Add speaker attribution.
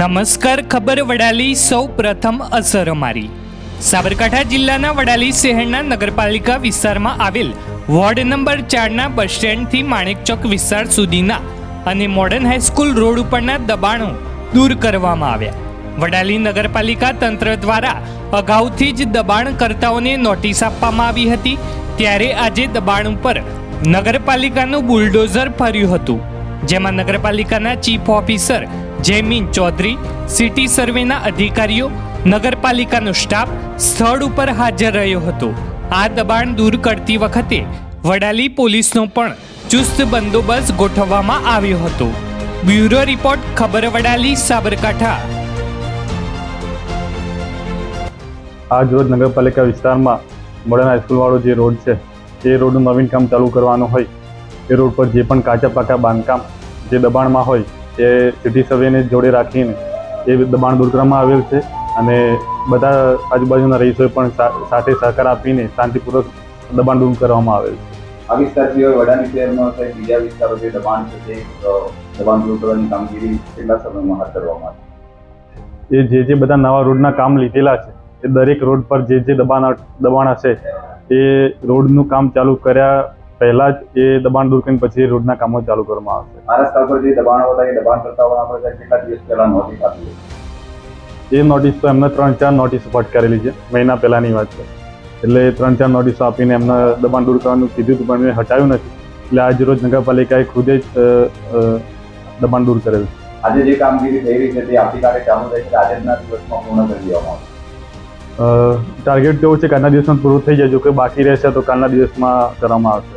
Speaker 1: નમસ્કાર, ખબર વડાલી સૌ પ્રથમ અસર અમારી. સાબરકાંઠા જિલ્લાના વડાલી શહેરના નગરપાલિકા વિસ્તારમાં આવેલ વોર્ડ નંબર ચારના બસ સ્ટેન્ડથી માણેકચોક વિસ્તાર સુધીના અને મોડર્ન હાઈસ્કૂલ રોડ ઉપરના દબાણો દૂર કરવામાં આવ્યા. વડાલી નગરપાલિકા તંત્ર દ્વારા અગાઉથી જ દબાણકર્તાઓને નોટિસ આપવામાં આવી હતી. ત્યારે આજે દબાણ ઉપર નગરપાલિકાનું બુલડોઝર ફર્યું હતું. જેમાં નગરપાલિકાના chief officer Jaymin Chaudhary, city સર્વેના અધિકારીઓ, નગરપાલિકાનો સ્ટાફ સ્થળ ઉપર હાજર રહ્યો હતો. આ દબાણ દૂર કરતી વખતે વડાલી પોલીસનો પણ ચુસ્ત બંદોબસ્ત ગોઠવવામાં આવ્યો હતો. બ્યુરો રિપોર્ટ, ખબર વડાલી, સાબરકાંઠા.
Speaker 2: આજ રોજ નગરપાલિકા વિસ્તારમાં મોડર્ન હાઈસ્કૂલવાળો જે રોડ છે, એ રોડનું નવીન કામ ચાલુ કરવાનું હોય. એ રોડ પર જે પણ કાચા પાકા બાંધકામ જે દબાણમાં હોય એ સિટી સર્વેને જોડે રાખીને એ દબાણ દૂર કરવામાં આવેલ છે અને બધા આજુબાજુના રહીશોએ પણ સાથે સહકાર આપીને શાંતિપૂર્વક દબાણ દૂર કરવામાં આવેલ છે.
Speaker 3: આ વિસ્તાર સિવાય વડાની શહેરમાં સાહેબ બીજા વિસ્તારો જે દબાણ છે તે દબાણ દૂર કરવાની કામગીરી કેટલા સમયમાં હાથ ધરવામાં આવે
Speaker 2: એ જે જે બધા નવા રોડના કામ લીધેલા છે એ દરેક રોડ પર જે જે દબાણ દબાણ હશે એ રોડનું કામ ચાલુ કર્યા પહેલાં જ એ દબાણ દૂર કરીને પછી રોડના કામો ચાલુ કરવામાં આવશે.
Speaker 3: આ રસ્તા પર જે દબાણો હતા એ દબાણ કેટલા દિવસ પહેલા નોટિસ આપી
Speaker 2: એ નોટિસ તો એમને ત્રણ ચાર નોટિસ ફટકારેલી છે મહિના પહેલાંની વાત છે. એટલે ત્રણ ચાર નોટિસો આપીને એમને દબાણ દૂર કરવાનું કીધું હતું પણ એ હટાવ્યું નથી. એટલે આજ રોજ નગરપાલિકાએ ખુદે જ દબાણ દૂર કરેલ
Speaker 3: આજે જે કામગીરી થઈ રહી છે તે આવતીકાલે ચાલુ રહેશે આજના દિવસમાં પૂર્ણ કરી દેવામાં
Speaker 2: ટાર્ગેટ એવું છે કે આજના દિવસમાં પૂરું થઈ જાય જો કે બાકી રહેશે તો કાલના દિવસમાં કરવામાં આવશે.